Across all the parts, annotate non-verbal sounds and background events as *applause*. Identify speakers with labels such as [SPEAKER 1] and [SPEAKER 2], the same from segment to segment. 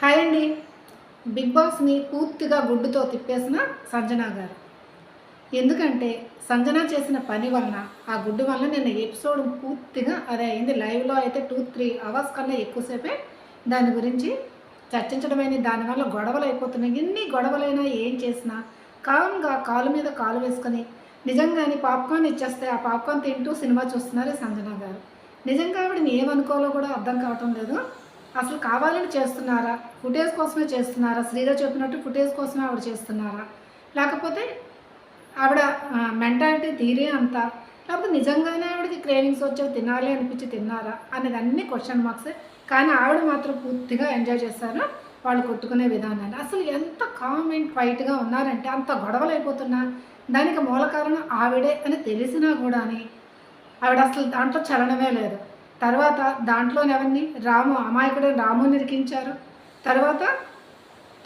[SPEAKER 1] Hi అండి. Big బాస్ని పూర్తిగా గుడ్డుతో తిప్పేసిన సంజన గారు. ఎందుకంటే సంజన చేసిన పని వలన ఆ గుడ్డు వలన నేను ఎపిసోడ్ పూర్తిగా అదే అయింది. లైవ్లో అయితే టూ త్రీ అవర్స్ కన్నా ఎక్కువసేపే దాని గురించి చర్చించడమైంది. దానివల్ల గొడవలు అయిపోతున్నాయి. ఎన్ని గొడవలైనా ఏం చేసినా కామ్గా కాలు మీద కాలు వేసుకొని నిజంగానే పాప్కార్న్ ఇచ్చేస్తే ఆ పాప్కార్న్ తింటూ సినిమా చూస్తున్నారు సంజనా సంజన గారు. నిజంగా ఆవిడని ఏమనుకోవాలో కూడా అర్థం కావటం లేదు. అసలు కావాలని చేస్తున్నారా? ఫుటేజ్ కోసమే చేస్తున్నారా? శ్రీధర్ చెప్పినట్టు ఫుటేజ్ కోసమే ఆవిడ చేస్తున్నారా? లేకపోతే ఆవిడ మెంటాలిటీ తీరే అంతా? లేకపోతే నిజంగానే ఆవిడకి క్రేవింగ్స్ వచ్చి తినాలి అనిపించి తిన్నారా? అనేది అన్ని క్వశ్చన్ మార్క్స్ కానీ ఆవిడ మాత్రం పూర్తిగా ఎంజాయ్ చేశారు వాళ్ళు కొట్టుకునే విధానాన్ని. అసలు ఎంత కామ్ అండ్ క్వైట్గా ఉన్నారంటే అంత గొడవలు అయిపోతున్నా? దానికి మూల కారణం ఆవిడే అని తెలిసినా కూడా ఆవిడ అసలు దాంట్లో చలనమే లేదు. తర్వాత దాంట్లోని ఎవరిని? రాము అమాయకుడు రాముని నిరికించారు. తర్వాత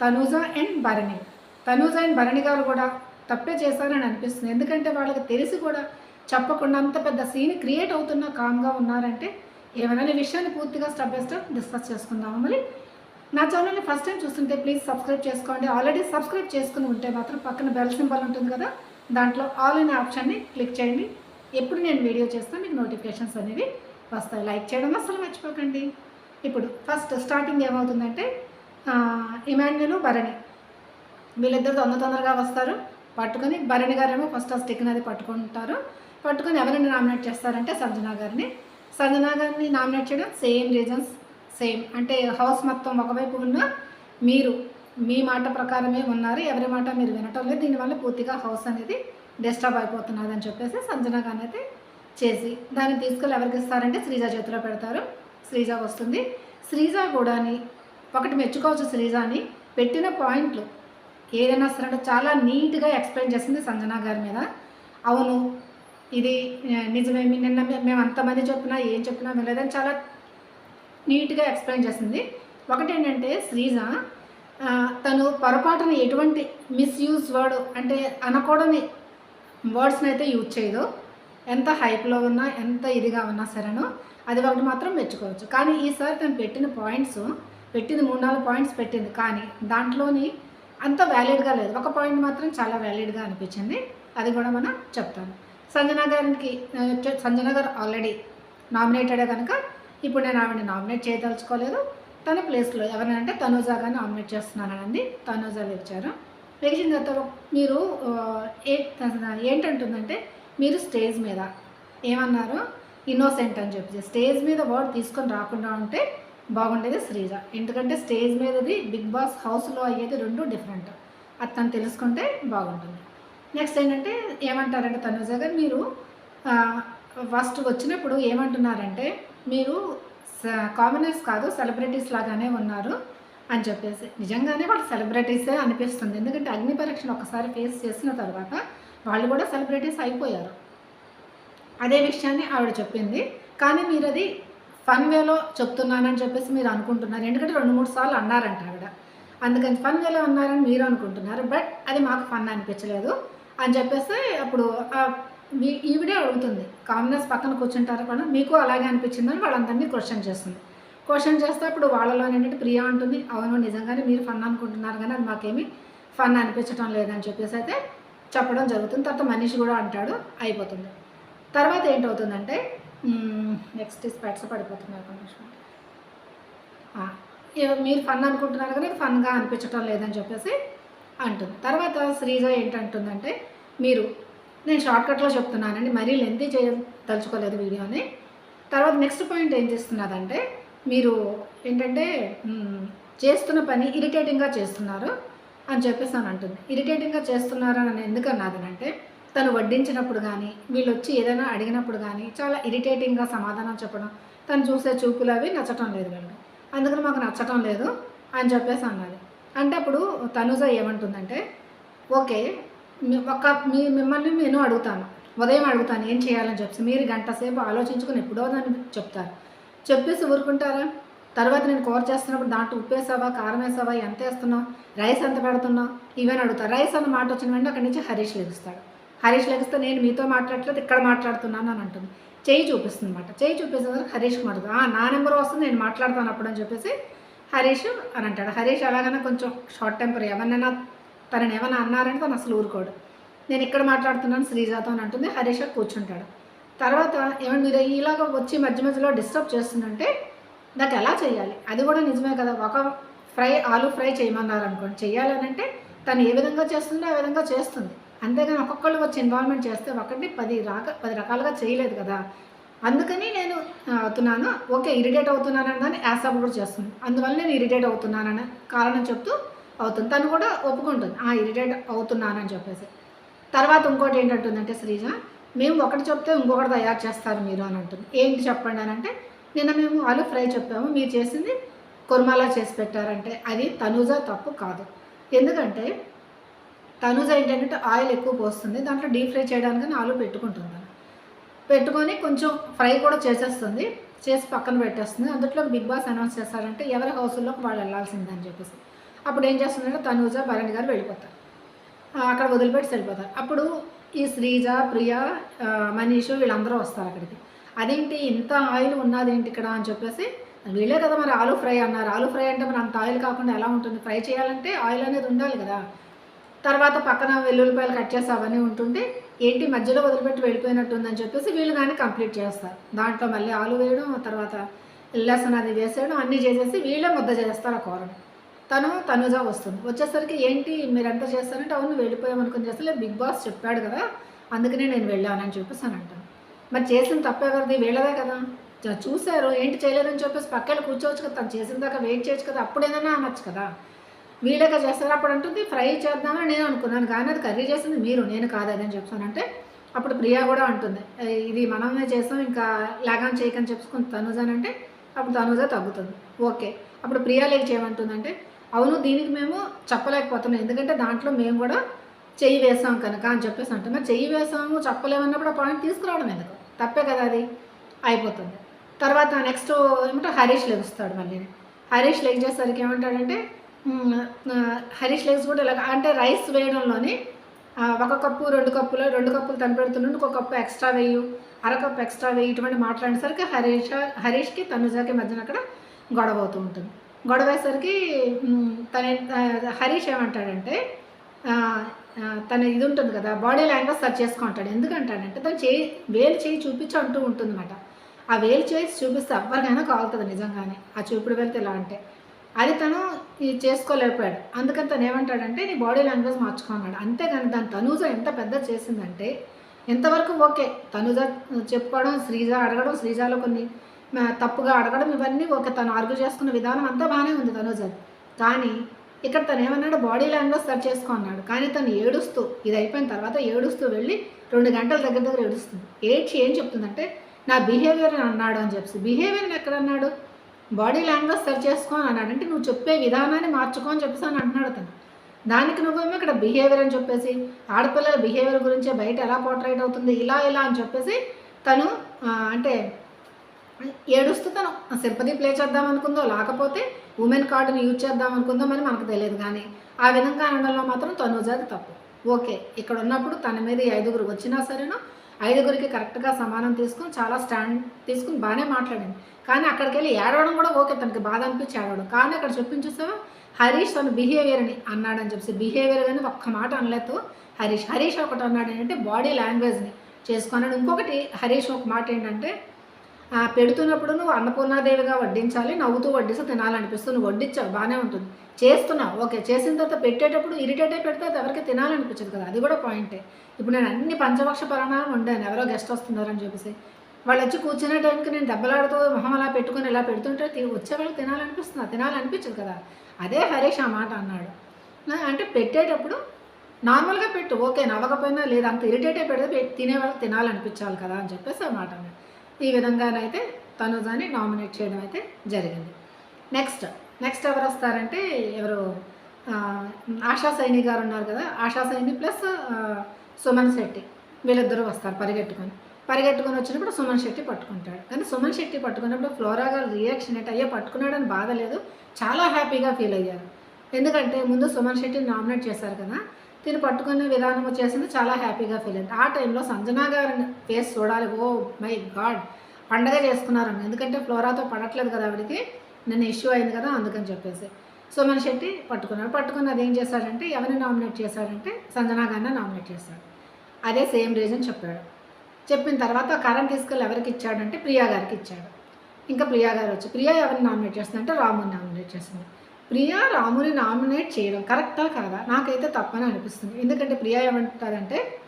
[SPEAKER 1] తనూజ అండ్ భరణి. తనూజ అండ్ భరణి గారు కూడా తప్పే చేశారని అనిపిస్తుంది. ఎందుకంటే వాళ్ళకి తెలిసి కూడా చెప్పకుండా అంత పెద్ద సీన్ క్రియేట్ అవుతున్నా కామ్గా ఉన్నారంటే ఏమైనా ఈ విషయాన్ని పూర్తిగా స్టెప్ బై స్టెప్ డిస్కస్ చేసుకుందాము. మరి నా ఛానల్ని ఫస్ట్ టైం చూస్తుంటే ప్లీజ్ సబ్స్క్రైబ్ చేసుకోండి. ఆల్రెడీ సబ్స్క్రైబ్ చేసుకుని ఉంటే మాత్రం పక్కన బెల్ సింబల్ ఉంటుంది కదా దాంట్లో ఆల్ అనే ఆప్షన్ని క్లిక్ చేయండి. ఎప్పుడు నేను వీడియో చేస్తాను మీకు నోటిఫికేషన్స్ అనేవి వస్తాయి లైక్ చేయడం అసలు మర్చిపోకండి. ఇప్పుడు ఫస్ట్ స్టార్టింగ్ ఏమవుతుందంటే ఇమాన్యులు భరణి. వీళ్ళిద్దరు తొందర తొందరగా వస్తారు. పట్టుకొని భరణి గారేమో ఫస్ట్ ఆ స్టిక్ని అది పట్టుకుంటారు. పట్టుకొని ఎవరిని నామినేట్ చేస్తారంటే సంజనా గారిని. సంజనా గారిని నామినేట్ చేయడం సేమ్ రీజన్స్ సేమ్. అంటే హౌస్ మొత్తం ఒకవైపు ఉన్న మీరు మీ మాట ప్రకారమే ఉన్నారు. ఎవరి మాట మీరు వినటం లేదు. దీనివల్ల పూర్తిగా హౌస్ అనేది డిస్టర్బ్ అయిపోతున్నది అని చెప్పేసి సంజనా గారిని అయితే చేసి దాన్ని తీసుకెళ్ళి ఎవరికి ఇస్తారంటే శ్రీజ చేతిలో పెడతారు. శ్రీజ వస్తుంది. శ్రీజ కూడాని ఒకటి మెచ్చుకోవచ్చు శ్రీజాని. పెట్టిన పాయింట్లు ఏదైనా సరే చాలా నీట్గా ఎక్స్ప్లెయిన్ చేసింది సంజనా గారి మీద. అవును ఇది నిజమే మీ నిన్న మేము అంతమంది చెప్పినా ఏం చెప్పినా లేదని చాలా నీట్గా ఎక్స్ప్లెయిన్ చేసింది. ఒకటి ఏంటంటే శ్రీజ తను పొరపాటున ఎటువంటి మిస్యూజ్ వర్డ్ అంటే అనకూడని వర్డ్స్ని అయితే యూజ్ చేయదు. ఎంత హైప్లో ఉన్నా ఎంత ఇదిగా ఉన్నా సరేను అది ఒకటి మాత్రం మెచ్చుకోవచ్చు. కానీ ఈసారి తను పెట్టిన పాయింట్స్ పెట్టింది మూడు నాలుగు పాయింట్స్ పెట్టింది. కానీ దాంట్లోని అంత వ్యాలిడ్గా లేదు. ఒక పాయింట్ మాత్రం చాలా వ్యాలిడ్గా అనిపించింది. అది కూడా మనం చెప్తాను సంజన గారికి సంజన గారు ఆల్రెడీ నామినేటెడే కనుక ఇప్పుడు నేను ఆవిడని నామినేట్ చేయదలుచుకోలేదు. తన ప్లేస్లో ఎవరినంటే తనూజాగా నామినేట్ చేస్తున్నానండి తనూజా ఇచ్చారు వెలిచిన తర్వాత మీరు ఏ ఏంటంటుందంటే మీరు స్టేజ్ మీద ఏమన్నారు? ఇన్నోసెంట్ అని చెప్పి స్టేజ్ మీద వర్డ్ తీసుకొని రాకుండా ఉంటే బాగుండేది శ్రీజ. ఎందుకంటే స్టేజ్ మీదది బిగ్ బాస్ హౌస్లో అయ్యేది రెండు డిఫరెంట్ అది తను తెలుసుకుంటే బాగుంటుంది. నెక్స్ట్ ఏంటంటే ఏమంటారంటే తనుజ గారు మీరు ఫస్ట్ వచ్చినప్పుడు ఏమంటున్నారంటే మీరు కామనర్స్ కాదు సెలబ్రిటీస్ లాగానే ఉన్నారు అని చెప్పేసి. నిజంగానే వాళ్ళు సెలబ్రిటీసే అనిపిస్తుంది. ఎందుకంటే అగ్ని పరీక్షను ఒకసారి ఫేస్ చేసిన తర్వాత వాళ్ళు కూడా సెలబ్రిటీస్ అయిపోయారు. అదే విషయాన్ని ఆవిడ చెప్పింది. కానీ మీరు అది ఫన్ వేలో చెప్తున్నానని చెప్పేసి మీరు అనుకుంటున్నారు. ఎందుకంటే రెండు మూడు సార్లు అన్నారంట ఆవిడ. అందుకని ఫన్ వేలో అన్నారని మీరు అనుకుంటున్నారు. బట్ అది మాకు ఫన్ అనిపించలేదు అని చెప్పేసి అప్పుడు మీ- ఈవిడే అడుగుతుంది. కామ్నెస్ పక్కన కూర్చుంటారు కూడా? మీకు అలాగే అనిపించిందని వాళ్ళందరినీ క్వశ్చన్ చేస్తుంది. క్వశ్చన్ చేస్తే అప్పుడు వాళ్ళలో ఏంటంటే ప్రియా ఉంటుంది అవును నిజంగానే మీరు ఫన్ అనుకుంటున్నారు కానీ అది మాకేమీ ఫన్ అనిపించడం లేదని చెప్పేసి అయితే చెప్పడం జరుగుతుంది. తర్వాత మనిషి కూడా అంటాడు అయిపోతుంది. తర్వాత ఏంటవుతుందంటే నెక్స్ట్ స్పెట్స్ పడిపోతున్నారు ఒక మీరు ఫన్ అనుకుంటున్నారు కానీ ఫన్గా అనిపించడం లేదని చెప్పేసి అంటుంది. తర్వాత శ్రీజ ఏంటంటుందంటే మీరు నేను షార్ట్కట్లో చెప్తున్నానండి మరీ లెంతీ చేయ తలుచుకోలేదు వీడియోని. తర్వాత నెక్స్ట్ పాయింట్ ఏం చేస్తున్నదంటే మీరు ఏంటంటే చేస్తున్న పని ఇరిటేటింగ్గా చేస్తున్నారు. అని చెప్పేసి అని అంటుంది. ఇరిటేటింగ్గా చేస్తున్నారని అని ఎందుకు అన్నదనంటే తను వడ్డించినప్పుడు కానీ వీళ్ళు వచ్చి ఏదైనా అడిగినప్పుడు కానీ చాలా ఇరిటేటింగ్గా సమాధానం చెప్పడం తను చూసే చూపులు అవి నచ్చటం లేదు వీళ్ళు అందుకని మాకు నచ్చటం లేదు అని చెప్పేసి అన్నది. అంటే అప్పుడు తనుజ ఏమంటుందంటే ఓకే ఒక మీ మిమ్మల్ని నేను అడుగుతాను. ఉదయం అడుగుతాను ఏం చేయాలని చెప్పేసి. మీరు గంట సేపు ఆలోచించుకుని ఎప్పుడో దాన్ని చెప్తారు. చెప్పేసి ఊరుకుంటారా? తర్వాత నేను కూర చేస్తున్నప్పుడు దాంట్లో ఉప్పు వేసావా కారం వేసావా ఎంత వేస్తున్నావు రైస్ ఎంత పెడుతున్నావు ఇవన్నీ అడుగుతారు. రైస్ అన్న మాట వచ్చిన వెంటనే అక్కడి నుంచి హరీష్ లెగుస్తాడు. హరీష్ లెగిస్తే నేను మీతో మాట్లాడట్లేదు ఇక్కడ మాట్లాడుతున్నాను అని అంటుంది. చేయి చూపిస్తుంది అనమాట చేయి చూపేసరికి హరీష్ మాట్లాడుతుంది. "ఆ, నా నెంబర్ వస్తుంది నేను మాట్లాడతాను అప్పుడు అని చెప్పేసి హరీష్ అని అంటాడు. హరీష్ అలాగనే కొంచెం షార్ట్ టెంపర్ ఎవరినైనా తనని ఏమైనా అన్నారంటే తను అసలు ఊరుకోడు. నేను ఇక్కడ మాట్లాడుతున్నాను శ్రీజాతో అని అంటుంది. హరీష్ కూర్చుంటాడు. తర్వాత ఏమంటే మీరు ఇలాగ వచ్చి మధ్య మధ్యలో డిస్టర్బ్ చేస్తుందంటే నాకు ఎలా చేయాలి? అది కూడా నిజమే కదా. ఒక ఫ్రై ఆలు ఫ్రై చేయమన్నారు అనుకోండి చేయాలని అంటే తను ఏ విధంగా చేస్తుందో ఆ విధంగా చేస్తుంది. అంతేగాని ఒక్కొక్కళ్ళు వచ్చి ఇన్వాల్వ్మెంట్ చేస్తే ఒకటి పది రాక పది రకాలుగా చేయలేదు కదా. అందుకని నేను అవుతున్నాను. ఓకే ఇరిటేట్ అవుతున్నానని దాన్ని యాసప్ కూడా చేస్తుంది. అందువల్ల నేను ఇరిటేట్ అవుతున్నానని కారణం చెప్తూ అవుతుంది. తను కూడా ఒప్పుకుంటుంది. ఆ ఇరిటేట్ అవుతున్నానని చెప్పేసి. తర్వాత ఇంకోటి ఏంటంటుందంటే శ్రీజ మేము ఒకటి చెప్తే ఇంకొకటి తయారు చేస్తారు మీరు అని అంటుంది. ఏంటి చెప్పండి అని అంటే నిన్న మేము ఆలు ఫ్రై చెప్పాము. మీరు చేసింది కుర్మాలా చేసి పెట్టారంటే అది తనూజ తప్పు కాదు. ఎందుకంటే తనూజ ఏంటంటే ఆయిల్ ఎక్కువ పోస్తుంది. దాంట్లో డీప్ ఫ్రై చేయడానికి ఆలు పెట్టుకుంటుంది. పెట్టుకొని కొంచెం ఫ్రై కూడా చేసేస్తుంది. చేసి పక్కన పెట్టేస్తుంది. అందులో బిగ్ బాస్ అనౌన్స్ చేస్తారంటే ఎవరి హౌస్లోకి వాళ్ళు వెళ్ళాల్సిందని చెప్పేసి. అప్పుడు ఏం చేస్తుందంటే తనూజ భరణి గారు వెళ్ళిపోతారు. అక్కడ వదిలిపెట్టి వెళ్ళిపోతారు. అప్పుడు ఈ శ్రీజ ప్రియ మనీషు వీళ్ళందరూ వస్తారు అక్కడికి. అదేంటి ఇంత ఆయిల్ ఉన్నదేంటి ఇక్కడ అని చెప్పేసి వీళ్ళే కదా మరి ఆలు ఫ్రై అన్నారు. ఆలు ఫ్రై అంటే మరి అంత ఆయిల్ కాకుండా ఎలా ఉంటుంది? ఫ్రై చేయాలంటే ఆయిల్ అనేది ఉండాలి కదా. తర్వాత పక్కన వెల్లుల్లిపాయలు కట్ చేసి అవన్నీ ఉంటుంటే ఏంటి మధ్యలో వదిలిపెట్టి వెళ్ళిపోయినట్టుందని చెప్పేసి వీళ్ళు కానీ కంప్లీట్ చేస్తారు. దాంట్లో మళ్ళీ ఆలు వేయడం తర్వాత లెసన్ అది వేసేయడం అన్నీ చేసేసి వీళ్ళే ముద్ద చేస్తారు ఆ కూరని. తను తనుజా వస్తుంది. వచ్చేసరికి ఏంటి మీరు ఎంత చేస్తారంటే అవును వెళ్ళిపోయామనుకుని చేస్తే బిగ్ బాస్ చెప్పాడు కదా అందుకనే నేను వెళ్ళానని చెప్పేసి అని మరి చేసిన తప్పెవరిది వీళ్ళదే కదా. చూశారు. ఏంటి చేయలేదని చెప్పేసి పక్కన కూర్చోవచ్చు కదా. తను చేసిన దాకా వెయిట్ చేయొచ్చు కదా. అప్పుడేదైనా అనొచ్చు కదా. వీళ్ళగా చేస్తారు. అప్పుడు అంటుంది ఫ్రై చేద్దామని నేను అనుకున్నాను. కానీ అది కర్రీ చేసింది మీరు నేను కాదని చెప్తానంటే అప్పుడు ప్రియా కూడా అంటుంది ఇది మనమే చేస్తాం ఇంకా లాగాన్ చేయకని చెప్పుకొని అంటే అప్పుడు తనుజ తగ్గుతుంది. ఓకే. అప్పుడు ప్రియా లేక చేయమంటుందంటే అవును దీనికి మేము చెప్పలేకపోతున్నాం. ఎందుకంటే దాంట్లో మేము కూడా చెయ్యి వేసాం కనుక అని చెప్పేసి అంటున్నా మరి చెయ్యి వేసాము చెప్పలేమన్నప్పుడు ఆ పాయింట్ తీసుకురావడం ఎందుకు? తప్పే కదా అది? అయిపోతుంది. తర్వాత నెక్స్ట్ ఏమంటే హరీష్ లెగుస్తాడు మళ్ళీ. హరీష్ లెగిచేసరికి ఏమంటాడంటే హరీష్ లెగ్స్ కూడా ఇలా అంటే రైస్ వేయడంలోనే ఒక కప్పు రెండు కప్పులు రెండు కప్పులు తను పెడుతుండే ఒక కప్పు ఎక్స్ట్రా వేయు అర కప్పు ఎక్స్ట్రా వేయి ఇటువంటి మాట్లాడేసరికి హరీష్ హరీష్కి తనుజాకి మధ్యన అక్కడ గొడవ అవుతూ ఉంటుంది. గొడవ అయ్యేసరికి తన హరీష్ ఏమంటాడంటే తన ఇది ఉంటుంది కదా బాడీ లాంగ్వేజ్ సర్చ్ చేసుకుంటాడు. ఎందుకంటాడంటే తను చేయి వేలు చేయి చూపించి అంటూ ఉంటుందన్నమాట. ఆ వేలు చేసి చూపిస్తే ఎవరికైనా కాలుతుంది నిజంగానే ఆ చూపుడు వెళ్తే ఇలా అంటే. అది తను ఇది చేసుకోలేకపోయాడు. అందుకని తను ఏమంటాడంటే నీ బాడీ లాంగ్వేజ్ మార్చుకున్నాడు అంతేగాని దాని తనూజ ఎంత పెద్ద చేసిందంటే ఎంతవరకు ఓకే. తనుజ చెప్పుకోవడం శ్రీజ అడగడం శ్రీజాలో కొన్ని తప్పుగా అడగడం ఇవన్నీ ఓకే. తను ఆర్గ్యూ చేసుకున్న విధానం అంతా బాగానే ఉంది తనుజ కానీ ఇక్కడ తను ఏమన్నాడు? బాడీ లాంగ్వేజ్ సెర్చ్ చేసుకో అన్నాడు. కానీ తను ఏడుస్తూ ఇది అయిపోయిన తర్వాత ఏడుస్తూ వెళ్ళి రెండు గంటల దగ్గర దగ్గర ఏడుస్తుంది. ఏడ్చి ఏం చెప్తుందంటే నా బిహేవియర్ అన్నాడు అని చెప్పి బిహేవియర్ ఎక్కడ అన్నాడు? బాడీ లాంగ్వేజ్ సెర్చ్ చేసుకో అని అన్నాడు. అంటే నువ్వు చెప్పే విధానాన్ని మార్చుకో అని చెప్పేసి అని అంటున్నాడు తను. దానికి నువ్వేమో ఇక్కడ బిహేవియర్ అని చెప్పేసి ఆడపిల్లల బిహేవియర్ గురించే బయట ఎలా పోర్ట్రైట్ అవుతుంది ఇలా ఇలా అని చెప్పేసి తను అంటే ఏడుస్తూ తను సింపతి ప్లే చేద్దాం అనుకుందో లేకపోతే ఉమెన్ కార్డుని యూజ్ చేద్దాం అనుకుందో మరి మనకు తెలియదు కానీ ఆ విధంగా అనడంలో మాత్రం తనుజాది తప్పు. ఓకే ఇక్కడ ఉన్నప్పుడు తన మీద ఐదుగురు వచ్చినా సరేనో ఐదుగురికి కరెక్ట్గా సమానం తీసుకుని చాలా స్టాండ్ తీసుకుని బాగానే మాట్లాడింది. కానీ అక్కడికి వెళ్ళి ఏడవడం కూడా ఓకే తనకి బాధ అనిపించి ఏడవడం. కానీ అక్కడ చూపించేసావా హరీష్ తన బిహేవియర్ని అన్నాడని చెప్పేసి బిహేవియర్ కానీ ఒక్క మాట అనలేదు. హరీష్ హరీష్ ఒకటి అన్నాడు ఏంటంటే బాడీ లాంగ్వేజ్ని. చేసుకున్నాడు. ఇంకొకటి హరీష్ ఒక మాట ఏంటంటే పెడుతున్నప్పుడు నువ్వు అన్నపూర్ణాదేవిగా వడ్డించాలి నవ్వుతూ వడ్డిస్తే తినాలనిపిస్తుంది. వడ్డించావు బాగానే ఉంటుంది. చేస్తున్నావు ఓకే. చేసిన తర్వాత పెట్టేటప్పుడు ఇరిటేట్ అయి పెడితే అది ఎవరికి తినాలనిపించదు కదా. అది కూడా పాయింటే. ఇప్పుడు నేను అన్ని పంచపక్ష పరాణాలు ఉండాను ఎవరో గెస్ట్ వస్తున్నారని చెప్పేసి. వాళ్ళు వచ్చి కూర్చునే టైంకి నేను దెబ్బలాడుతూ మొహం అలా పెట్టుకొని ఇలా పెడుతుంటే తి- వచ్చే వాళ్ళకి తినాలనిపిస్తుంది? తినాలనిపించదు కదా. అదే హరీష్ ఆ మాట అన్నాడు. అంటే పెట్టేటప్పుడు నార్మల్గా పెట్టు ఓకే. నవ్వకపోయినా లేదు అంత ఇరిటేట్ పెడితే పె- తినే వాళ్ళకి తినాలనిపించాలి కదా అని చెప్పేసి ఆ మాట అన్నాడు. ఈ విధంగానైతే తనుజాని నామినేట్ చేయడం అయితే జరిగింది. నెక్స్ట్ నెక్స్ట్ ఎవరు వస్తారంటే ఎవరు ఆశా సైని గారు ఉన్నారు కదా ఆశా సైని ప్లస్ సుమన్ శెట్టి. వీళ్ళిద్దరూ వస్తారు పరిగెట్టుకొని. పరిగెట్టుకొని వచ్చినప్పుడు సుమన్ శెట్టి పట్టుకుంటాడు. కానీ సుమన్ శెట్టి పట్టుకున్నప్పుడు ఫ్లోరా గారు రియాక్షన్ ఏంటి? అయ్యో పట్టుకున్నాడని బాధ లేదు. చాలా హ్యాపీగా ఫీల్ అయ్యారు. ఎందుకంటే ముందు సుమన్ శెట్టిని నామినేట్ చేశారు కదా తిని పట్టుకునే విధానం వచ్చేసింది. చాలా హ్యాపీగా ఫీల్ అయింది ఆ టైంలో సంజనా గారి ఫేస్ చూడాలి. ఓ మై గాడ్ పండగ చేసుకున్నారు ఎందుకంటే ఫ్లోరాతో పడట్లేదు కదా ఆవిడకి. నిన్న ఇష్యూ అయింది కదా అందుకని చెప్పేసి. సో మన శెట్టి పట్టుకున్నాడు. పట్టుకున్నది ఏం చేశాడంటే ఎవరిని నామినేట్ చేశాడంటే సంజనా గారిని నామినేట్ చేశాడు. అదే సేమ్ రీజన్ చెప్పాడు. చెప్పిన తర్వాత కరెంట్ తీసుకెళ్ళి ఎవరికి ఇచ్చాడంటే ప్రియా గారికి ఇచ్చాడు. ఇంకా ప్రియా గారు వచ్చి ప్రియా ఎవరిని నామినేట్ చేస్తుందంటే రాముని నామినేట్ చేస్తుంది. ప్రియా రాముని నామినేట్ చేయడం. కరెక్టా కాదా? నాకైతే తప్పని అనిపిస్తుంది. ఎందుకంటే ప్రియా ఏమంటారంటే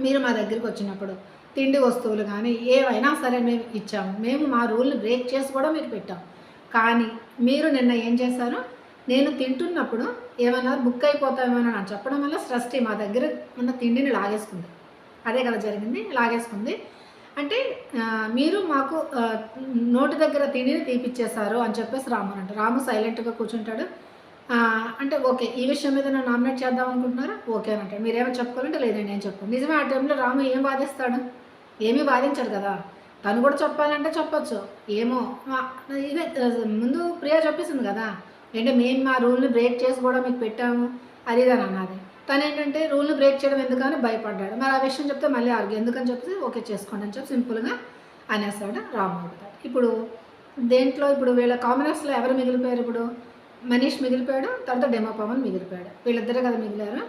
[SPEAKER 1] మీరు మా దగ్గరికి వచ్చినప్పుడు తిండి వస్తువులు కానీ ఏవైనా సరే మేము ఇచ్చాము. మేము మా రూల్ని బ్రేక్ చేసి కూడా మీకు పెట్టాం. కానీ మీరు నిన్న ఏం చేశారు? నేను తింటున్నప్పుడు ఏమన్నా బుక్ అయిపోతామేమో అని చెప్పడం వల్ల సృష్టి మా దగ్గర ఉన్న తిండిని లాగేసుకుంది. అదే కదా జరిగింది? లాగేసుకుంది. అంటే మీరు మాకు నోటి దగ్గర తిండిని తీపిచ్చేశారు అని చెప్పేసి రాము అంట. రాము సైలెంట్గా కూర్చుంటాడు. అంటే ఓకే ఈ విషయం మీద నేను నామినేట్ చేద్దాం అనుకుంటున్నారా? ఓకే అని అంటాడు. మీరేమో చెప్పుకోవాలంటే లేదండి నేను చెప్పు నిజమే ఆ టైంలో రాము ఏం వాదిస్తాడు? ఏమీ వాదించాడు కదా. తను కూడా చెప్పాలంటే చెప్పచ్చు. ఏమో ఇదే ముందు ప్రియా చెప్పేసింది కదా. అంటే మేము మా రూల్ని బ్రేక్ చేసి కూడా మీకు పెట్టాము? అది ఇది అని అన్నది. తను ఏంటంటే రూల్ని బ్రేక్ చేయడం ఎందుకని భయపడ్డాడు. మరి ఆ విషయం చెప్తే మళ్ళీ ఆర్గ్యూ ఎందుకని చెప్పి ఓకే చేసుకోండి అని చెప్పి సింపుల్గా అనేస్తాడు రాము ఇప్పుడు దేంట్లో ఇప్పుడు వీళ్ళ కామనర్స్లో ఎవరు మిగిలిపోయారు ఇప్పుడు? మనీష్ మిగిలిపోయాడు తర్వాత డెమో పవన్ మిగిలిపోయాడు. వీళ్ళిద్దరే కదా మిగిలారు.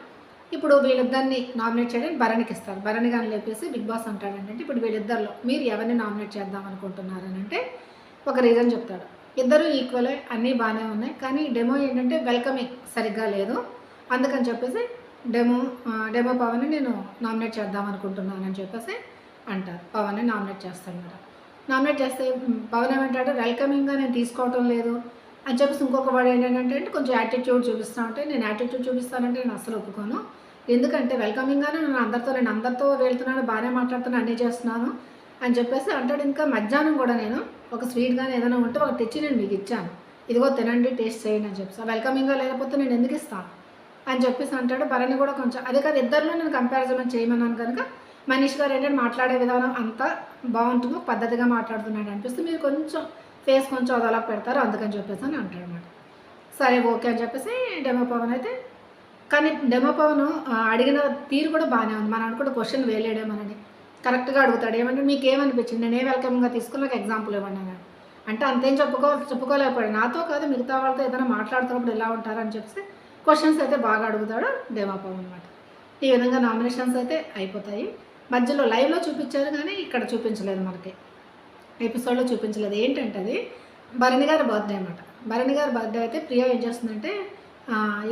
[SPEAKER 1] ఇప్పుడు వీళ్ళిద్దరిని నామినేట్ చేయడానికి భరణికి ఇస్తారు. భరణి కానీ లేపేసి బిగ్ బాస్ అంటాడంటే ఇప్పుడు వీళ్ళిద్దరిలో మీరు ఎవరిని నామినేట్ చేద్దాం అనుకుంటున్నారని అంటే ఒక రీజన్ చెప్తాడు. ఇద్దరు ఈక్వలే అన్నీ బాగానే ఉన్నాయి. కానీ డెమో ఏంటంటే వెల్కమింగ్ సరిగ్గా లేదు. అందుకని చెప్పేసి డెమో డెమో పవన్ని నేను నామినేట్ చేద్దాం అనుకుంటున్నాను అని చెప్పేసి అంటారు. పవన్ని నామినేట్ చేస్తాను నామినేట్ చేస్తే పవన్ ఏమంటాడు? వెల్కమింగ్గా నేను తీసుకోవటం లేదు. అని చెప్పేసి ఇంకొక వాడు ఏంటంటే కొంచెం యాటిట్యూడ్ చూపిస్తా ఉంటే నేను యాటిట్యూడ్ చూపిస్తానంటే నేను అసలు ఒప్పుకోను. ఎందుకంటే వెల్కమింగ్గానే నేను అందరితో నేను అందరితో వెళ్తున్నాను బాగానే మాట్లాడుతున్నాను అన్నీ చేస్తున్నాను. అని చెప్పేసి అంటాడు. ఇంకా మధ్యాహ్నం కూడా నేను ఒక స్వీట్ కానీ ఏదైనా ఉంటే ఒక తెచ్చి నేను మీకు ఇచ్చాను. ఇదిగో తినండి టేస్ట్ చేయండి అని చెప్పేసి. వెల్కమింగ్గా లేకపోతే నేను ఎందుకు ఇస్తాను? అని చెప్పేసి అంటాడు. భరణి కూడా కొంచెం అదే కాదు ఇద్దరిలో నేను కంపారిజన్ చేయమన్నాను కనుక మనీష్ గారు ఏంటంటే మాట్లాడే విధానం అంతా బాగుంటుందో పద్ధతిగా మాట్లాడుతున్నాడు అనిపిస్తే మీరు కొంచెం ఫేస్ కొంచెం అదలా పెడతారు అందుకని చెప్పేసి అని అంటాడు అనమాట సరే ఓకే అని చెప్పేసి డెమో పవన్ అయితే కానీ డెమో పవన్ అడిగిన తీరు కూడా బాగానే ఉంది. మనం అనుకుంటే క్వశ్చన్ వేయలేడేమోనని. కరెక్ట్గా అడుగుతాడు. ఏమంటే మీకు ఏమనిపించింది నేను ఏ వెల్కమ్గా తీసుకుని నాకు ఎగ్జాంపుల్ ఇవ్వండి అన్నాడు. అంటే అంతేం చెప్పుకో చెప్పుకోలేకపోయాడు. నాతో కాదు మిగతా వాళ్ళతో ఏదైనా మాట్లాడుతున్నప్పుడు ఎలా ఉంటారని చెప్పేసి క్వశ్చన్స్ అయితే బాగా అడుగుతాడు డెమో అనమాట ఈ విధంగా నామినేషన్స్ అయితే అయిపోతాయి. మధ్యలో లైవ్లో చూపించారు కానీ ఇక్కడ చూపించలేదు మనకి. ఎపిసోడ్లో చూపించలేదు. ఏంటంటే అది భరణి గారి బర్త్డే అనమాట భరణి గారి బర్త్డే అయితే ప్రియ ఏం చేస్తుందంటే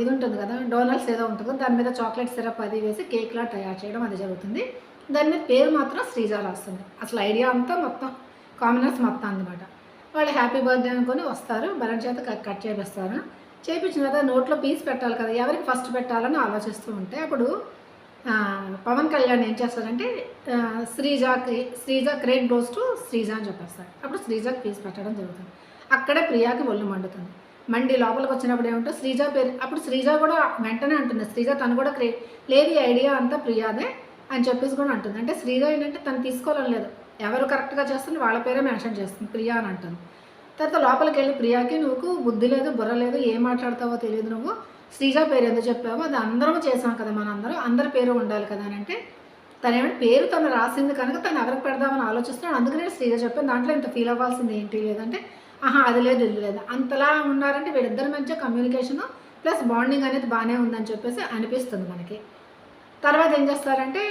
[SPEAKER 1] ఇది ఉంటుంది కదా డోనల్స్ ఏదో ఉంటుంది. దాని మీద చాక్లెట్ సిరప్ అది వేసి కేక్లా తయారు చేయడం అది జరుగుతుంది. దాని మీద పేరు మాత్రం శ్రీజ రాస్తుంది. అసలు ఐడియా అంతా మొత్తం కామనర్స్ మొత్తం అనమాట వాళ్ళు హ్యాపీ బర్త్డే అనుకొని వస్తారు. భరణి చేత కట్ కట్ చేపిస్తారు. చేపించిన తర్వాత నోట్లో పీస్ పెట్టాలి కదా ఎవరికి ఫస్ట్ పెట్టాలని ఆలోచిస్తూ ఉంటే అప్పుడు పవన్ కళ్యాణ్ ఏం చేస్తారంటే శ్రీజ శ్రీజాకి Sreeja crate dose to Sreeja అని చెప్పేస్తారు అప్పుడు శ్రీజాకి పీస్ పెట్టడం జరుగుతుంది. అక్కడే ప్రియాకి ఒళ్ళు మండుతుంది. మండి లోపలికి వచ్చినప్పుడు ఏమంటే శ్రీజ పేరు అప్పుడు శ్రీజ కూడా వెంటనే అంటుంది శ్రీజ తను కూడా క్రే లేదు ఐడియా అంతా ప్రియాదే అని చెప్పేసి కూడా అంటుంది. అంటే శ్రీజ ఏంటంటే తను తీసుకోవాలని లేదు. ఎవరు కరెక్ట్గా చేస్తుంది వాళ్ళ పేరే మెన్షన్ చేస్తుంది ప్రియా అని అంటుంది. తర్వాత లోపలికి వెళ్ళి ప్రియాకి నువ్వు బుద్ధి లేదు బుర్ర లేదు ఏం మాట్లాడతావో తెలియదు నువ్వు. శ్రీజ పేరు ఎందుకు చెప్పావో అది అందరం చేసాం కదా మనందరం. అందరి పేరు ఉండాలి కదా అని అంటే తను ఏమంటే పేరు తను రాసింది కనుక తను ఎవరికి పెడదామని ఆలోచిస్తున్నాడు. అందుకనే శ్రీజ చెప్పాను దాంట్లో ఇంత ఫీల్ అవ్వాల్సింది ఏంటి లేదంటే ఆహా అది లేదు ఇది లేదు. అంతలా ఉన్నారంటే వీళ్ళిద్దరి మధ్య కమ్యూనికేషను ప్లస్ బాండింగ్ అనేది బాగానే ఉందని చెప్పేసి అనిపిస్తుంది మనకి. తర్వాత ఏం చేస్తారంటే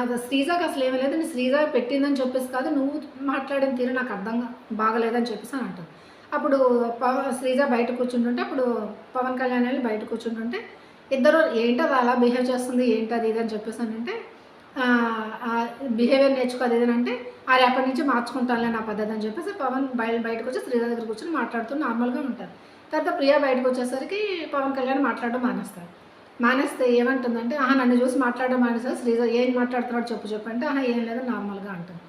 [SPEAKER 1] అది శ్రీజాకి అసలు ఏమీ లేదు నేను శ్రీజ పెట్టిందని చెప్పేసి కాదు నువ్వు మాట్లాడిన తీరు నాకు అర్థం బాగలేదని చెప్పేసి అని అంటాను అప్పుడు పవన్ శ్రీజ బయట కూర్చుంటుంటే అప్పుడు పవన్ కళ్యాణ్ వెళ్ళి బయట కూర్చుంటుంటే ఇద్దరు ఏంటది అలా బిహేవ్ చేస్తుంది ఏంటది ఇది అని చెప్పేసి అని అంటే బిహేవియర్ నేర్చుకో అది అంటే ఆ రేపటి నుంచి మార్చుకుంటానులే నా పద్ధతి అని చెప్పేసి పవన్ బయట బయటకు వచ్చి శ్రీజ దగ్గర కూర్చొని మాట్లాడుతూ నార్మల్గా ఉంటారు. తర్వాత ప్రియా బయటకు వచ్చేసరికి పవన్ కళ్యాణ్ మాట్లాడడం మానేస్తారు. మానేస్తే ఏమంటుందంటే ఆహా నన్ను చూసి మాట్లాడడం మానేసా శ్రీజ ఏం మాట్లాడుతున్నాడు చెప్పు చెప్పు అంటే ఆహా ఏం లేదు నార్మల్గా అంటుంది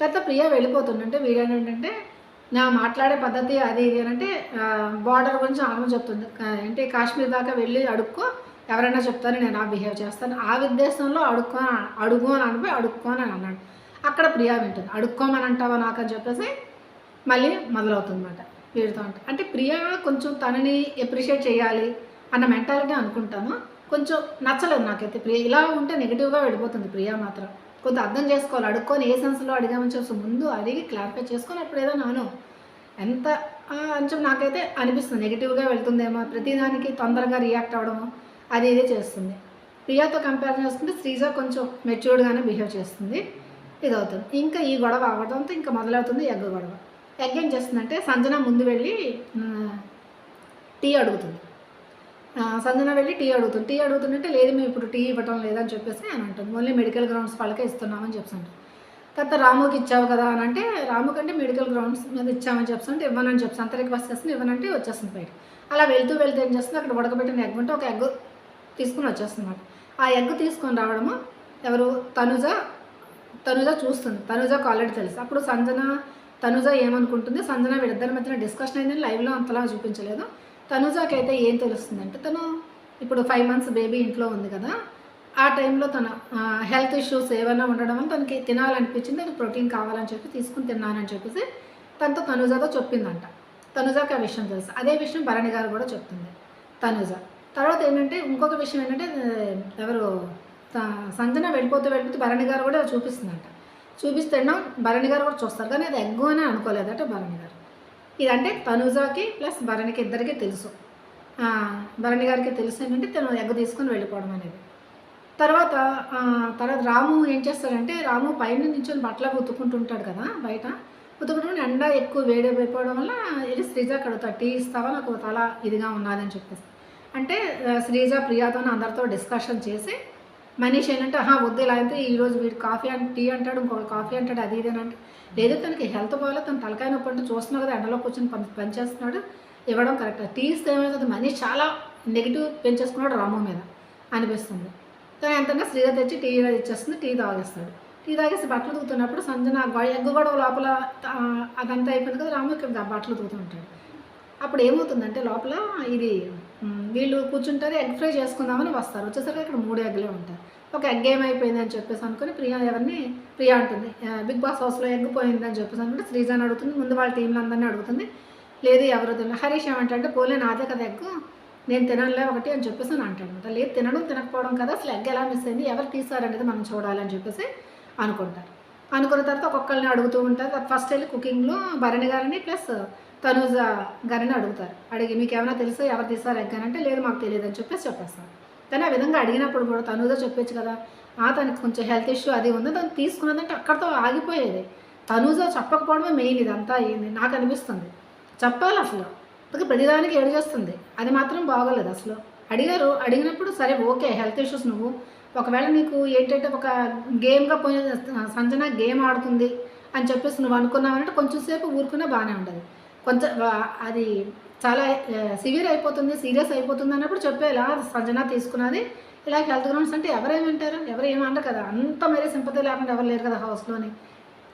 [SPEAKER 1] తర్వాత ప్రియ వెళ్ళిపోతుందంటే వీళ్ళని ఏంటంటే నా మాట్లాడే పద్ధతి అది ఇది అంటే బార్డర్ గురించి ఆమె చెప్తుంది. అంటే కాశ్మీర్ దాకా వెళ్ళి అడుక్కో ఎవరైనా చెప్తారు నేను ఆ బిహేవ్ చేస్తాను. ఆ ఉద్దేశంలో అడుక్కో అడుగు అని అనిపోయి అడుక్కో అని అన్నాడు. అక్కడ ప్రియా వింటుంది. అడుక్కోమని అంటావా నాకు అని చెప్పేసి మళ్ళీ మొదలవుతుంది అనమాట వీడితో అంటే అంటే ప్రియా కొంచెం తనని ఎప్రిషియేట్ చేయాలి. అన్న మెంటాలిటీ అనుకుంటాను. కొంచెం నచ్చలేదు నాకైతే. ప్రియ ఇలా ఉంటే నెగిటివ్గా వెళ్ళిపోతుంది ప్రియా మాత్రం. కొంత అర్థం చేసుకోవాలి. అడుక్కొని ఏ సెన్స్లో అడిగామని చెప్పి ముందు అడిగి క్లారిఫై చేసుకొని అప్పుడు ఏదో నాను. ఎంత ఆ, కొంచెం నాకైతే అనిపిస్తుంది. నెగిటివ్గా వెళ్తుందేమో ప్రతిదానికి తొందరగా రియాక్ట్ అవ్వడము అది ఇది చేస్తుంది. ప్రియాతో కంపేర్ చేసుకుంటే శ్రీజ కొంచెం మెచ్యూర్డ్గానే బిహేవ్ చేస్తుంది. ఇది అవుతుంది ఇంకా ఈ గొడవ అవ్వడంతో ఇంకా మొదలవుతుంది ఎగ్ గొడవ. ఎగ్ ఏం చేస్తుందంటే సంజన ముందు వెళ్ళి టీ అడుగుతుంది. సంజన వెళ్ళి టీ అడుగుతుంది. టీ అడుగుతుందంటే లేదు మేము ఇప్పుడు టీ ఇవ్వటం లేదని చెప్పేసి అని అంటుంది. ఓన్లీ మెడికల్ గ్రౌండ్స్ వాళ్ళకే ఇస్తున్నామని చెప్పండి తర్వాత రాముకి ఇచ్చావు కదా అని అంటే రాము కంటే మెడికల్ గ్రౌండ్స్ మీద ఇచ్చామని చెప్తుంటే ఇవ్వనని చెప్తాను అంత రిక్వెస్ట్ చేస్తుంది ఇవ్వనంటే వచ్చేస్తుంది బయట. అలా వెళ్తూ వెళ్తూ ఏం చేస్తుంది? అక్కడ ఉడకబెట్టిన ఎగ్ ఉంటే ఒక ఎగ్ తీసుకుని వచ్చేస్తుంది ఆ ఎగ్ తీసుకొని రావడము ఎవరు? తనుజ తనుజ చూస్తుంది. తనుజకు ఆల్రెడీ తెలుసు. అప్పుడు సంజన తనుజ ఏమనుకుంటుంది? సంజన వీళ్ళిద్దరి మధ్యన డిస్కషన్ అయిందని లైవ్లో అంతలా చూపించలేదు. తనుజాకి అయితే ఏం తెలుస్తుందంటే తను ఇప్పుడు ఫైవ్ మంత్స్ బేబీ ఇంట్లో ఉంది కదా ఆ టైంలో తన హెల్త్ ఇష్యూస్ ఏమైనా ఉండడం వల్ల తనకి తినాలనిపించింది అది ప్రోటీన్ కావాలని చెప్పి తీసుకుని తిన్నానని చెప్పేసి తనతో తనుజాతో చెప్పిందంట. తనుజాకి ఆ విషయం తెలుసు. అదే విషయం భరణి గారు కూడా చెప్తుంది. తనుజ. తర్వాత ఏంటంటే ఇంకొక విషయం ఏంటంటే ఎవరు త- సంజన వెళ్ళిపోతూ వెళ్ళిపోతే భరణి గారు కూడా చూపిస్తుందంట. చూపిస్తేనో భరణి గారు కూడా చూస్తారు. కానీ అది ఎగ్గు అని అనుకోలేదట భరణి గారు. ఇదంటే తనుజాకి ప్లస్ భరణికి ఇద్దరికి తెలుసు. భరణి గారికి తెలుసు ఏంటంటే తను ఎగ్గ తీసుకొని వెళ్ళిపోవడం అనేది. తర్వాత తర్వాత రాము ఏం చేస్తాడంటే రాము పైన నించొని బట్టలు ఉతుకుంటుంటాడు కదా బయట. ఉతుకుంటుంటే ఎండ ఎక్కువ వేడైపోవడం వల్ల వెళ్ళి శ్రీజ కడుగుతాడు టీ ఇస్తావా? నాకు తల ఇదిగా ఉన్నదని చెప్పేసి. అంటే శ్రీజ ప్రియాతో అందరితో డిస్కషన్ చేసి మనీష్ ఏంటంటే ఆహా వద్దు ఇలా అయితే ఈరోజు వీడు కాఫీ అంటే టీ అంటాడు ఇంకో కాఫీ అంటాడు అది ఇది అని అంటే లేదు తనకి హెల్త్ బాగాలేదు తన తలకాయ నొప్పి అంటే చూస్తున్నావు కదా ఎండలో కూర్చొని పని పనిచేస్తున్నాడు ఇవ్వడం కరెక్ట్. టీ ఇస్తే ఏమవుతుంది మనీష్ చాలా నెగిటివ్ పెంచేసుకున్నాడు రాము మీద అనిపిస్తుంది. తను ఎంతైనా శ్రీజ తెచ్చి టీ ఇచ్చేస్తుంది టీ తాగేస్తాడు. టీ తాగేసి బట్టలు తూగుతున్నప్పుడు సంజన ఎగ్గు గొడవ లోపల అదంతా అయిపోయింది కదా రాము ఇక్కడ బట్టలు తూగుతుంటాడు అప్పుడు ఏమవుతుందంటే లోపల ఇది వీళ్ళు కూర్చుంటారు ఎగ్ ఫ్రై చేసుకుందామని వస్తారు. వచ్చేసరికి ఇక్కడ మూడు ఎగ్లే ఉంటాయి. ఒక ఎగ్ ఏమైపోయింది అని చెప్పేసి అనుకుని ప్రియా ఎవరిని ప్రియా అంటుంది. బిగ్ బాస్ హౌస్లో ఎగ్ అని చెప్పేసి అనుకుంటే శ్రీజాని అడుగుతుంది. ముందు వాళ్ళ టీంలో అందరినీ అడుగుతుంది. లేదు ఎవరు తెలియదు హరీష్ ఏమంటే పోలే నాదే కదా ఎగ్గు నేను తినలే ఒకటి అని చెప్పేసి అని అంటాడు లేదు తినడం తినకపోవడం కదా అసలు ఎగ్ ఎలా మిస్ అయింది ఎవరు తీసారనేది మనం చూడాలని చెప్పేసి అనుకుంటారు. అనుకున్న తర్వాత ఒక్కొక్కరిని అడుగుతూ ఉంటారు. ఫస్ట్ వెళ్ళి కుకింగ్లో భరణి గారిని ప్లస్ తనూజ గారిని అడుగుతారు. అడిగి మీకు ఏమైనా తెలుసు ఎవరు తీసారు ఎగ్ అని? అంటే లేదు మాకు తెలియదు అని చెప్పేసి చెప్పేస్తారు. కానీ ఆ విధంగా అడిగినప్పుడు కూడా తనూజ చెప్పొచ్చు కదా ఆ తనకి కొంచెం హెల్త్ ఇష్యూ అది ఉంది తను తీసుకున్నదంటే అక్కడితో ఆగిపోయేది. తనుజా చెప్పకపోవడమే మెయిన్ ఇదంతా అయ్యింది నాకు అనిపిస్తుంది. చెప్పాలి అసలు. అందుకే ప్రతిదానికి ఏడు చేస్తుంది. అది మాత్రం బాగోలేదు అసలు. అడిగారు అడిగినప్పుడు సరే ఓకే హెల్త్ ఇష్యూస్ నువ్వు. ఒకవేళ నీకు ఏంటంటే ఒక గేమ్గా పోయిన సంజన గేమ్ ఆడుతుంది అని చెప్పేసి నువ్వు అనుకున్నావంటే కొంచెం సేపు ఊరుకున్నా బాగానే ఉండదు కొంచెం అది చాలా సివియర్ అయిపోతుంది సీరియస్ అయిపోతుంది అన్నప్పుడు చెప్పేలా సంజన తీసుకున్నది ఇలా హెల్త్ గ్రౌండ్స్ అంటే ఎవరేమంటారు ఎవరు ఏమంటారు కదా. అంత మరీ సింపతి లేకుండా ఎవరు లేరు కదా హౌస్లోని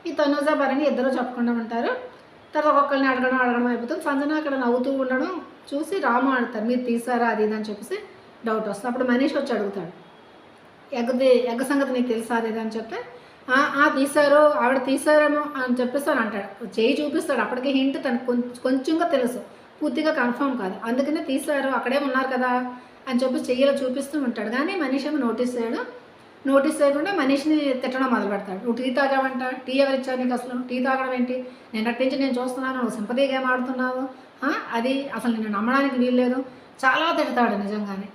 [SPEAKER 1] ఈ తనుజ భరణి ఇద్దరు చెప్పకుండా ఉంటారు. తర్వాత ఒక్కరిని అడగడం అడగడం అయిపోతుంది. సంజన అక్కడ నవ్వుతూ ఉండడం చూసి రాము ఆడతారు మీరు తీసారా అది ఇది అని చెప్పేసి డౌట్ వస్తుంది. అప్పుడు మనీష్ వచ్చి అడుగుతాడు. ఎగ్గది ఎగ్గ సంగతి నీకు తెలుసా అది అని చెప్తే "ఆ, తీశారు ఆవిడ తీశారేమో అని చెప్పేసి అని అంటాడు. చేయి చూపిస్తాడు. అప్పటికే హింట్ తనకు కొంచెం కొంచెంగా తెలుసు. పూర్తిగా కన్ఫర్మ్ కాదు. అందుకనే తీశారు అక్కడే ఉన్నారు కదా అని చెప్పి చెయ్యలో చూపిస్తూ ఉంటాడు. కానీ మనిషి ఏమో నోటీస్ చేయడు. నోటీస్ చేయకుండా మనిషిని తిట్టడం మొదలు పెడతాడు. నువ్వు టీ తాగావంట? టీ ఎవరు ఇచ్చారు నీకు అసలు? టీ తాగడం ఏంటి? నిన్నటి నుంచి నేను చూస్తున్నాను నువ్వు సింపతిగా గేమ్ ఆడుతున్నావు. అది అసలు నేను నమ్మడానికి వీల్లేదు చాలా తిడతాడు నిజంగానే.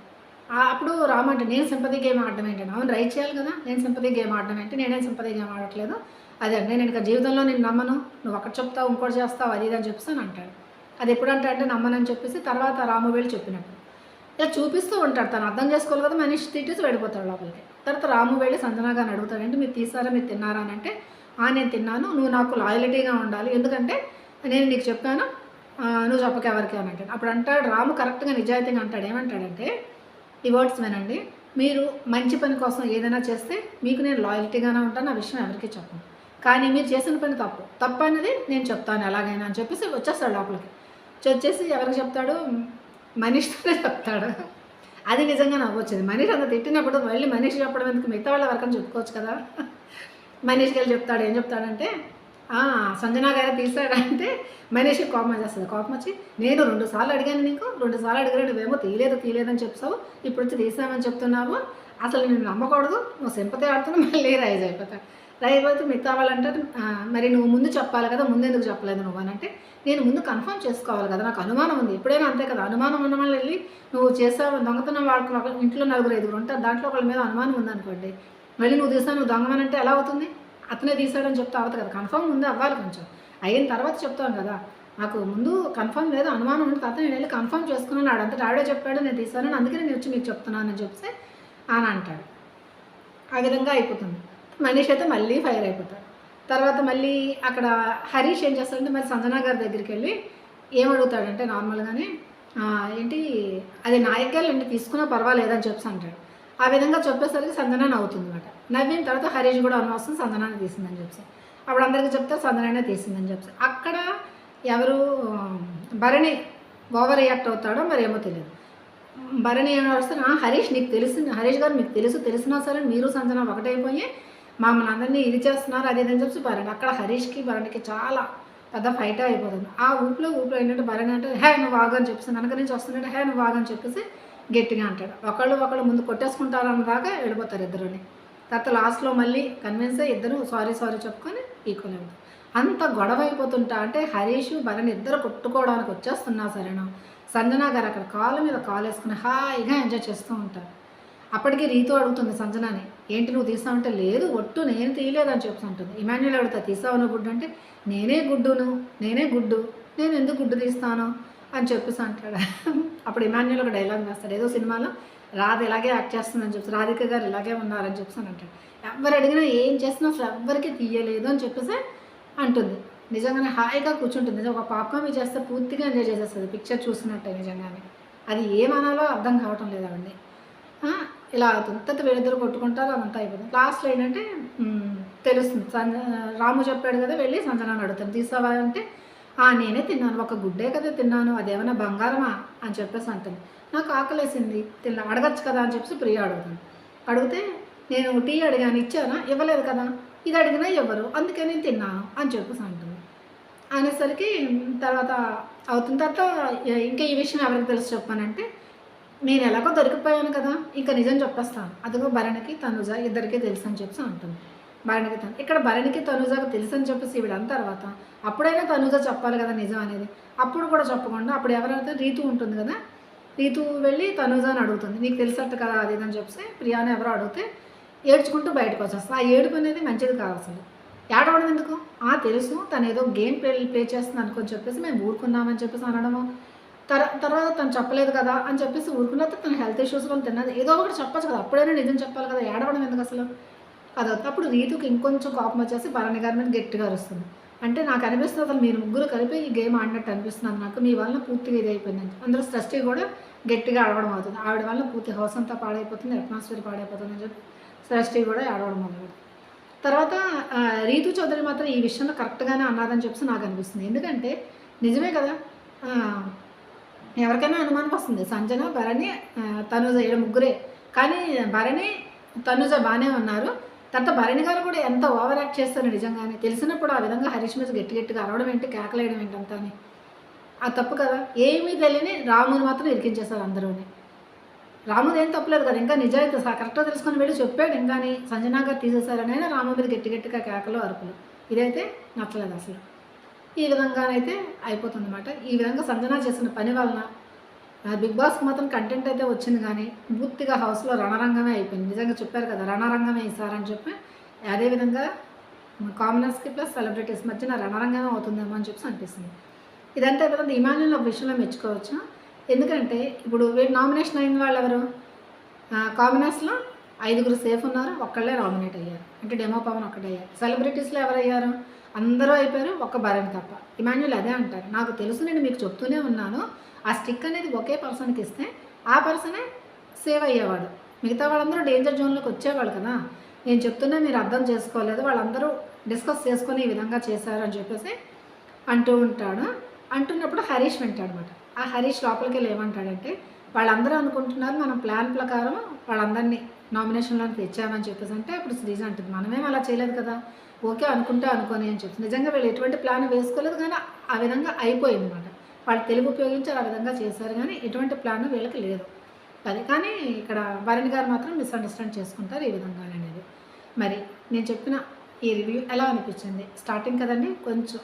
[SPEAKER 1] అప్పుడు రామంటే నేను సింపతి గేమ్ ఆడడం ఏంటంటే అవును రైట్ చేయాలి కదా. నేను సింపతి గేమ్ ఆడడం ఏంటి? నేనేం సింపతి గేమ్ ఆడట్లేదు. అదే నేను ఇంకా జీవితంలో నేను నమ్మను. నువ్వు ఒకటి చెప్తావు ఇంకోటి చేస్తావు అది ఇది అని చెప్తాను అంటాడు. అది ఎప్పుడు అంటే అంటే నమ్మనని చెప్పేసి తర్వాత రాము వెళ్ళి చెప్పినట్టు ఇలా చూపిస్తూ ఉంటాడు తను అర్థం చేసుకోవాలి కదా మనిషి తిట్టేసి వెళ్ళిపోతాడు లోపలికి. తర్వాత రాము వెళ్ళి సంజనా గారిని అడుగుతాడు అంటే మీరు తీసారా మీరు తిన్నారా? అని అంటే ఆ నేను తిన్నాను నువ్వు నాకు లాయలిటీగా ఉండాలి. ఎందుకంటే నేను నీకు చెప్పాను నువ్వు చెప్పక ఎవరికి? అని అంటాడు. అప్పుడు అంటాడు రాము కరెక్ట్గా నిజాయితీగా అంటాడు. ఏమంటాడంటే ఈ వర్డ్స్ వినండి. మీరు మంచి పని కోసం ఏదైనా చేస్తే మీకు నేను లాయల్టీగానే ఉంటాను ఆ విషయం ఎవరికి చెప్పను. కానీ మీరు చేసిన పని తప్పు. తప్పు అనేది నేను చెప్తాను ఎలాగైనా అని చెప్పేసి వచ్చేస్తాడు లోపలికి. వచ్చేసి ఎవరికి చెప్తాడు? మనిషితోనే చెప్తాడు. అది నిజంగా నవ్వొచ్చింది మనిషి అంత తిట్టినప్పుడు మళ్ళీ మనిషి చెప్పడం ఎందుకు? మిగతా వాళ్ళ వరకు చెప్పుకోవచ్చు కదా. మనిషికి వెళ్ళి చెప్తాడు. ఏం చెప్తాడంటే సంజనా సంజన గారు తీసాడంటే మనిషి కోపం చేస్తుంది కోపం వచ్చి నేను రెండు సార్లు అడిగాను నీకు. రెండు సార్లు అడిగాను నువ్వేమో తీయలేదు తీయలేదని చెప్తావు ఇప్పుడు వచ్చి తీసామని చెప్తున్నావు. అసలు నేను నమ్మకూడదు. నువ్వు సింపతి ఆడుతున్నావు. మళ్ళీ రైజ్ అయిపోతాడు లేకపోతే అయితే మిగతా మరి నువ్వు ముందు చెప్పాలి కదా ముందు ఎందుకు చెప్పలేదు నువ్వు? అని అంటే నేను ముందు కన్ఫర్మ్ చేసుకోవాలి కదా నాకు అనుమానం ఉంది. ఎప్పుడైనా అంతే కదా అనుమానం ఉన్న వాళ్ళు వెళ్ళి నువ్వు చేసావు దొంగతనం వాళ్ళకి ఒక ఇంట్లో నలుగురు ఐదుగురు ఉంటారు దాంట్లో ఒకళ్ళ మీద అనుమానం ఉందనుకోండి మళ్ళీ నువ్వు తీసావు నువ్వు దొంగమని అంటే ఎలా అవుతుంది? అతనే తీసాడని చెప్తే అవ్వదు కదా కన్ఫర్మ్ ముందు అవ్వాలి కొంచెం. అయిన తర్వాత చెప్తాను కదా నాకు ముందు కన్ఫర్మ్ లేదు అనుమానం ఉంది తర్వాత నేను వెళ్ళి కన్ఫర్మ్ చేసుకున్నాను ఆడంతటా ఆడే చెప్పాడు నేను తీసాను అందుకే నేను వచ్చి మీకు చెప్తున్నానని చెప్తే అని అంటాడు. ఆ విధంగా అయిపోతుంది. మనీష్ అయితే మళ్ళీ ఫైర్ అయిపోతాడు. తర్వాత మళ్ళీ అక్కడ హరీష్ ఏం చేస్తాడంటే మరి సంజనా గారి దగ్గరికి వెళ్ళి ఏమడుగుతాడంటే నార్మల్గానే ఏంటి అది నాయకులు తీసుకున్నా పర్వాలేదని చెప్పి అంటాడు. ఆ విధంగా చెప్పేసరికి సంజన నవ్వుతుంది అనమాట నవ్విన తర్వాత హరీష్ కూడా అనవసరం సంజనాన్ని తీసిందని చెప్పి అప్పుడు అందరికీ చెప్తారు సంజనానే తీసిందని చెప్పి అక్కడ ఎవరు భరణి ఓవర్ రియాక్ట్ అవుతాడో మరి ఏమో తెలియదు. భరణి ఏమో వస్తే హరీష్ నీకు తెలిసింది హరీష్ గారు మీకు తెలుసు తెలిసినా సరే మీరు సంజన ఒకటైపోయి మమ్మల్ని అందరినీ ఇది చేస్తున్నారు అది ఇదని చెప్పి భరణ్. అక్కడ హరీష్కి భరణ్కి చాలా పెద్ద ఫైట్ అయిపోతుంది. ఆ ఊపిలో ఊపిలో ఏంటంటే భరణ్ అంటే హే నువ్వు వాగు అని చెప్పేసి వెనక నుంచి వస్తున్నాడు హే నువ్వు వాగు అని చెప్పేసి గట్టిగా అంటాడు. ఒకళ్ళు ఒకళ్ళు ముందు కొట్టేసుకుంటారు అన్నదాకా వెళ్ళిపోతారు ఇద్దరుని. తర్వాత లాస్ట్లో మళ్ళీ కన్విన్స్ అయ్యి ఇద్దరు సారీ సారీ చెప్పుకొని ఈక్వల్ అవుతారు అంత గొడవ అయిపోతుంటా అంటే హరీష్ భరణ్ ఇద్దరు కొట్టుకోవడానికి వచ్చేస్తున్నా సరేనా? సంజన గారు అక్కడ కాలు మీద కాలు వేసుకుని హాయిగా ఎంజాయ్ చేస్తూ ఉంటారు. అప్పటికి రీతు అడుగుతుంది సంజనాని ఏంటి నువ్వు తీసావు అంటే లేదు ఒట్టు నేను తీయలేదని చెప్పి ఉంటుంది ఇమాన్యుల్ అడుగుతా తీసావు నువ్వు గుడ్డు అంటే నేనే గుడ్డును నేనే గుడ్డు నేను ఎందుకు గుడ్డు తీస్తాను అని చెప్పేసి అంటాడు. *laughs* అప్పుడు ఇమాన్యుల్ ఒక డైలాగ్ వేస్తాడు ఏదో సినిమాలో రాధ ఇలాగే యాక్ట్ చేస్తుందని చెప్పి రాధిక గారు ఇలాగే ఉన్నారని చెప్పేసి అంటాడు. ఎవరు అడిగినా ఏం చేసినా అసలు ఎవ్వరికి తీయలేదు అని చెప్పేసి అంటుంది. నిజంగానే హాయిగా కూర్చుంటుంది. నిజం ఒక పాపం చేస్తే పూర్తిగా ఎంజాయ్ చేసేస్తుంది. పిక్చర్ చూసినట్టే నిజంగానే. అది ఏమనాలో అర్థం కావటం లేదు అవన్నీ ఇలా అవుతుంది. తర్వాత వీళ్ళిద్దరు కొట్టుకుంటారు అదంతా అయిపోతుంది. లాస్ట్లో ఏంటంటే తెలుస్తుంది. సంజ రాము చెప్పాడు కదా వెళ్ళి సంజనాన్ని అడుగుతాను తీసావా? అంటే "ఆ, నేనే తిన్నాను. ఒక గుడ్డే కదా తిన్నాను. అదేమైనా బంగారమా? అని చెప్పేసి అంటుంది. నాకు ఆకలేసింది. తిన్నా అడగచ్చు కదా? అని చెప్పేసి ప్రియ అడుగుతాను అడిగితే నేను టీ అడిగాను ఇచ్చానా? ఇవ్వలేదు కదా. ఇది అడిగినా ఇవ్వరు. అందుకే నేను తిన్నాను. అని చెప్పేసి అంటుంది. అనేసరికి తర్వాత అవుతున్న తర్వాత ఇంకా ఈ విషయం ఎవరికి తెలుసు చెప్పానంటే నేను ఎలాగో దొరికిపోయాను కదా ఇంకా నిజం చెప్పేస్తాను. అదిగో భరణికి తనుజ ఇద్దరికీ తెలుసు అని చెప్పేసి అంటుంది. భరణికి తను ఇక్కడ భరణికి తనుజకు తెలుసు అని చెప్పేసి ఇవిడన్న తర్వాత అప్పుడైనా తనుజ చెప్పాలి కదా నిజం అనేది. అప్పుడు కూడా చెప్పకుండా అప్పుడు ఎవరైతే రీతు ఉంటుంది కదా రీతు వెళ్ళి తనుజ అని అడుగుతుంది. నీకు తెలిసట్టు కదా అది ఇది అని చెప్పేసి ప్రియాని ఎవరో అడిగితే ఏడ్చుకుంటూ బయటకు వచ్చేస్తుంది. ఆ ఏడుపు అనేది మంచిది కాదు అసలు. ఏడవడం ఎందుకు? ఆ తెలుసు తను ఏదో గేమ్ ప్లే ప్లే చేస్తుంది అనుకొని చెప్పేసి మేము ఊరుకున్నామని చెప్పేసి అనడము. తర్వాత తను చెప్పలేదు కదా అని చెప్పేసి ఊరుకున్న తన హెల్త్ ఇష్యూస్ వల్ల తిన్నది. ఏదో ఒకటి చెప్పచ్చు కదా అప్పుడైనా నిజం చెప్పాలి కదా ఏడవడం ఎందుకు అసలు? అదో అప్పుడు రీతుకి ఇంకొంచెం కోపం వచ్చేసి భరణి గారి మీద గట్టిగా అరుస్తుంది. అంటే నాకు అనిపిస్తుంది అసలు మీరు ముగ్గురు కలిపి ఈ గేమ్ ఆడినట్టు అనిపిస్తుంది నాకు మీ వల్ల పూర్తిగా ఇది అయిపోయింది అందరూ సృష్టి కూడా గట్టిగా ఆడవడం అవుతుంది. ఆవిడ వల్ల పూర్తి హౌస్ అంతా పాడైపోతుంది అట్మాస్ఫియర్ పాడైపోతుంది అని చెప్పి సృష్టి కూడా ఆడవడం అవుతుంది తర్వాత రీతు చౌదరి మాత్రం ఈ విషయంలో కరెక్ట్గానే అన్నదని చెప్పి నాకు అనిపిస్తుంది. ఎందుకంటే నిజమే కదా ఎవరికైనా అనుమానం వస్తుంది. సంజన భరణి తనుజ ఈడ ముగ్గురే. కానీ భరణి తనుజ బాగానే ఉన్నారు. తర్వాత భరణి గారు కూడా ఎంత ఓవర్ యాక్ట్ చేస్తారు నిజంగానే. తెలిసినప్పుడు ఆ విధంగా హరీష్ మీద గట్టి గట్టిగా అరవడం ఏంటి కేకలేయడం ఏంటి అని. ఆ తప్పు కదా. ఏమీ తెలియని రాముని మాత్రం ఇరికించేశారు అందరూని. రాముది ఏం తప్పలేదు కదా. ఇంకా నిజాయితీ కరెక్ట్గా తెలుసుకొని వెళ్ళి చెప్పాడు. ఇంకాని సంజనా గారు తీసేశారనైనా అయినా రాము మీద గట్టి గట్టిగా కేకలు అరుపులు. ఇదైతే నచ్చలేదు అసలు. ఈ విధంగానైతే అయిపోతుంది అనమాట ఈ విధంగా సంజన చేసిన పని వలన బిగ్ బాస్కి మాత్రం కంటెంట్ అయితే వచ్చింది కానీ పూర్తిగా హౌస్లో రణరంగమే అయిపోయింది. నిజంగా చెప్పారు కదా రణరంగమే ఇస్తారని చెప్పి అదేవిధంగా కామనర్స్కి ప్లస్ సెలబ్రిటీస్ మధ్యన రణరంగమే అవుతుందేమో అని చెప్పి అనిపిస్తుంది. ఇదంతా అయిపోతుంది. ఇమాన్యుల్ ఒక విషయంలో మెచ్చుకోవచ్చు? ఎందుకంటే ఇప్పుడు వీడు నామినేషన్ అయిన వాళ్ళు ఎవరు? కామనర్స్లో ఐదుగురు సేఫ్ ఉన్నారు ఒక్కళ్ళే నామినేట్ అయ్యారు. అంటే డెమో పవన్ ఒక్కటే అయ్యారు. సెలబ్రిటీస్లో ఎవరయ్యారు? అందరూ అయిపోయారు ఒక్క భరణ్ తప్ప. ఇమాన్యుల్ అదే అంటారు. నాకు తెలుసు నేను మీకు చెప్తూనే ఉన్నాను. ఆ స్టిక్ అనేది ఒకే పర్సన్కి ఇస్తే ఆ పర్సనే సేవ్ అయ్యేవాడు. మిగతా వాళ్ళందరూ డేంజర్ జోన్లోకి వచ్చేవాళ్ళు కదా. నేను చెప్తున్నా మీరు అర్థం చేసుకోలేదు. వాళ్ళందరూ డిస్కస్ చేసుకొని ఈ విధంగా చేశారు అని చెప్పేసి అంటూ ఉంటాడు. అంటున్నప్పుడు హరీష్ వింటాడనమాట ఆ హరీష్ లోపలికి వెళ్ళి ఏమంటాడంటే వాళ్ళందరూ అనుకుంటున్నారు మనం ప్లాన్ ప్రకారం వాళ్ళందరినీ నామినేషన్లోకి తెచ్చామని చెప్పేసి అంటే అప్పుడు శ్రీజ అంటుంది మనమేం అలా చేయలేదు కదా. ఓకే అనుకుంటా అనుకోని అని చెప్తుంది నిజంగా వీళ్ళు ఎటువంటి ప్లాన్ వేసుకోలేదు కానీ ఆ విధంగా అయిపోయింది అనమాట వాళ్ళు తెలుగు ఉపయోగించి ఆ విధంగా చేశారు కానీ ఎటువంటి ప్లాన్ వీళ్ళకి లేదు. అది కానీ ఇక్కడ భరణి గారు మాత్రం మిస్అండర్స్టాండ్ చేసుకుంటారు ఈ విధంగా అనేది. మరి నేను చెప్పిన ఈ రివ్యూ ఎలా అనిపించింది? స్టార్టింగ్ కదండి కొంచెం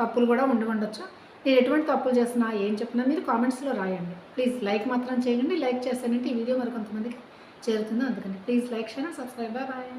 [SPEAKER 1] తప్పులు కూడా ఉండి ఉండొచ్చు. నేను ఎటువంటి తప్పులు చేసినా ఏం చెప్పినా మీరు కామెంట్స్లో రాయండి. ప్లీజ్ లైక్ మాత్రం చేయండి లైక్ చేస్తానంటే ఈ వీడియో మరి కొంతమందికి చేరుతుంది. అందుకని please like share subscribe bye